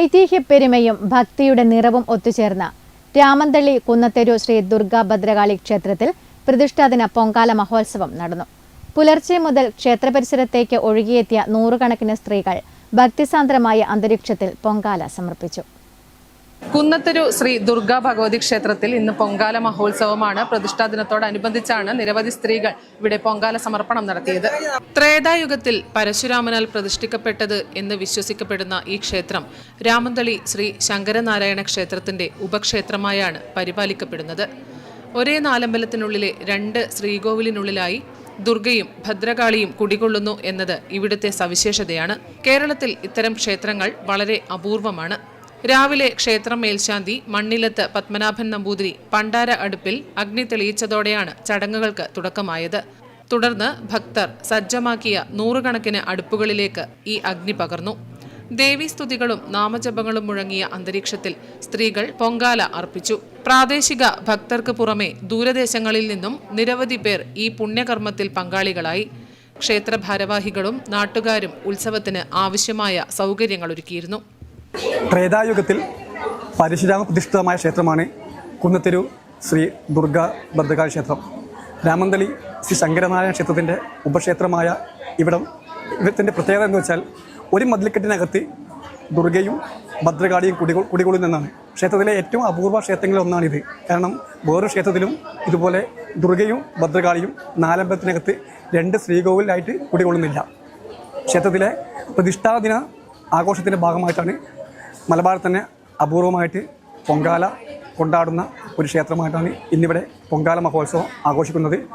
ഐതിഹ്യ പെരുമയും ഭക്തിയുടെ നിറവും ഒത്തുചേർന്ന രാമന്തള്ളി കുന്നത്തെരു ശ്രീ ദുർഗാ ഭദ്രകാളി ക്ഷേത്രത്തിൽ പ്രതിഷ്ഠാദിന പൊങ്കാല മഹോത്സവം നടന്നു. പുലർച്ചെ മുതൽ ക്ഷേത്രപരിസരത്തേക്ക് ഒഴുകിയെത്തിയ നൂറുകണക്കിന് സ്ത്രീകൾ ഭക്തിസാന്ദ്രമായ അന്തരീക്ഷത്തിൽ പൊങ്കാല സമർപ്പിച്ചു. കുന്നത്തൊരു ശ്രീ ദുർഗാ ഭഗവതി ക്ഷേത്രത്തിൽ ഇന്ന് പൊങ്കാല മഹോത്സവമാണ്. പ്രതിഷ്ഠാ ദിനത്തോടനുബന്ധിച്ചാണ് നിരവധി സ്ത്രീകൾ ഇവിടെ പൊങ്കാല സമർപ്പണം നടത്തിയത്. ത്രേതായുഗത്തിൽ പരശുരാമനാൽ പ്രതിഷ്ഠിക്കപ്പെട്ടത് എന്ന് വിശ്വസിക്കപ്പെടുന്ന ഈ ക്ഷേത്രം രാമന്തളി ശ്രീ ശങ്കരനാരായണ ക്ഷേത്രത്തിന്റെ ഉപക്ഷേത്രമായാണ് പരിപാലിക്കപ്പെടുന്നത്. ഒരേ നാലമ്പലത്തിനുള്ളിലെ രണ്ട് ശ്രീകോവിലിനുള്ളിലായി ദുർഗയും ഭദ്രകാളിയും കുടികൊള്ളുന്നു എന്നത് ഇവിടുത്തെ സവിശേഷതയാണ്. കേരളത്തിൽ ഇത്തരം ക്ഷേത്രങ്ങൾ വളരെ അപൂർവമാണ്. രാവിലെ ക്ഷേത്രം മേൽശാന്തി മണ്ണിലത്ത് പത്മനാഭൻ നമ്പൂതിരി പണ്ടാര അടുപ്പിൽ അഗ്നി തെളിയിച്ചതോടെയാണ് ചടങ്ങുകൾക്ക് തുടക്കമായത്. തുടർന്ന് ഭക്തർ സജ്ജമാക്കിയ നൂറുകണക്കിന് അടുപ്പുകളിലേക്ക് ഈ അഗ്നി പകർന്നു. ദേവീസ്തുതികളും നാമജപങ്ങളും മുഴങ്ങിയ അന്തരീക്ഷത്തിൽ സ്ത്രീകൾ പൊങ്കാല അർപ്പിച്ചു. പ്രാദേശിക ഭക്തർക്ക് പുറമെ ദൂരദേശങ്ങളിൽ നിന്നും നിരവധി പേർ ഈ പുണ്യകർമ്മത്തിൽ പങ്കാളികളായി. ക്ഷേത്ര ഭാരവാഹികളും നാട്ടുകാരും ഉത്സവത്തിന് ആവശ്യമായ സൗകര്യങ്ങൾ ഒരുക്കിയിരുന്നു. ത്രേതായുഗത്തിൽ പരശുരാമ പ്രതിഷ്ഠിതമായ ക്ഷേത്രമാണ് കുന്നത്തെരു ശ്രീ ദുർഗ ഭദ്രകാളി ക്ഷേത്രം. രാമന്തളി ശ്രീ ശങ്കരനാരായണ ക്ഷേത്രത്തിന്റെ ഉപക്ഷേത്രമായ ഇവിടം. ഇവിടത്തിന്റെ പ്രത്യേകത എന്ന് വെച്ചാൽ ഒരു മതിൽക്കെട്ടിനകത്ത് ദുർഗയും ഭദ്രകാളിയും കുടികൊ കുടികൊള്ളുന്നതാണ് ക്ഷേത്രത്തിലെ ഏറ്റവും അപൂർവ ക്ഷേത്രങ്ങളിൽ ഒന്നാണിത് കാരണം വേറൊരു ക്ഷേത്രത്തിലും ഇതുപോലെ ദുർഗയും ഭദ്രകാളിയും നാലമ്പലത്തിനകത്ത് രണ്ട് ശ്രീകോവിലായിട്ട് കുടികൊള്ളുന്നില്ല. ക്ഷേത്രത്തിലെ പ്രതിഷ്ഠാദിന ആഘോഷത്തിന്റെ ഭാഗമായിട്ടാണ് മലബാറിൽ തന്നെ അപൂർവമായിട്ട് പൊങ്കാല കൊണ്ടാടുന്ന ഒരു ക്ഷേത്രമായിട്ടാണ് ഇന്നിവിടെ പൊങ്കാല മഹോത്സവം ആഘോഷിക്കുന്നത്.